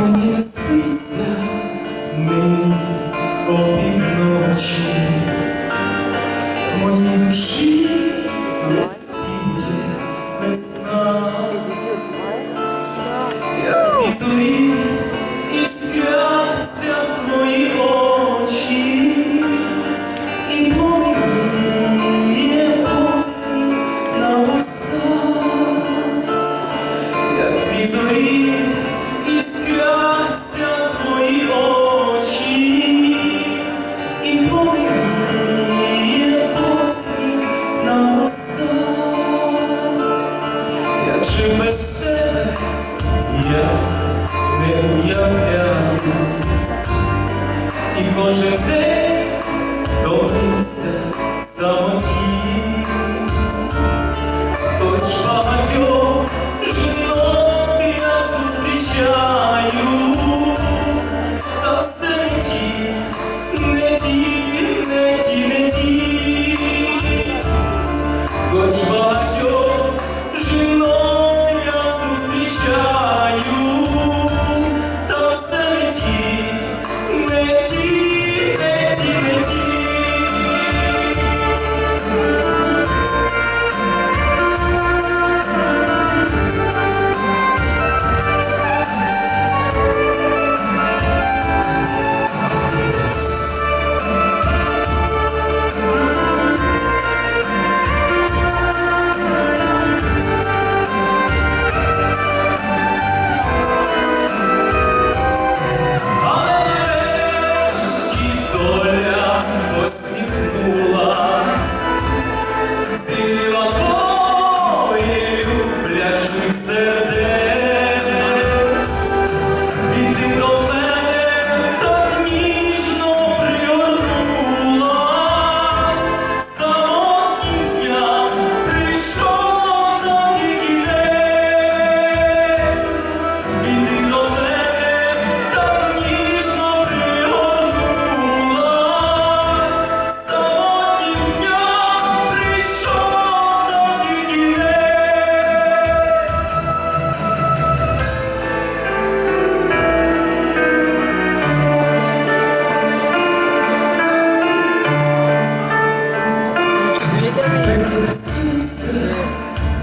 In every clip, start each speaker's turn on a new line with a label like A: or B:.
A: Мені не спиться, мені не уявляю, і кожен день добився.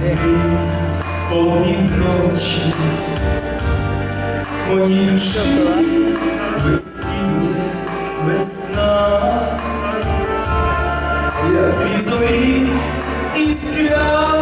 A: землі опівночі, моїй душі весіння весна, як дві зорі іскря.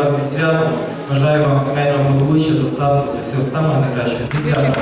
A: вас зі святом. Бажаю вам сімейного благополуччя, достатку та всього самого найкращого. Зі святом!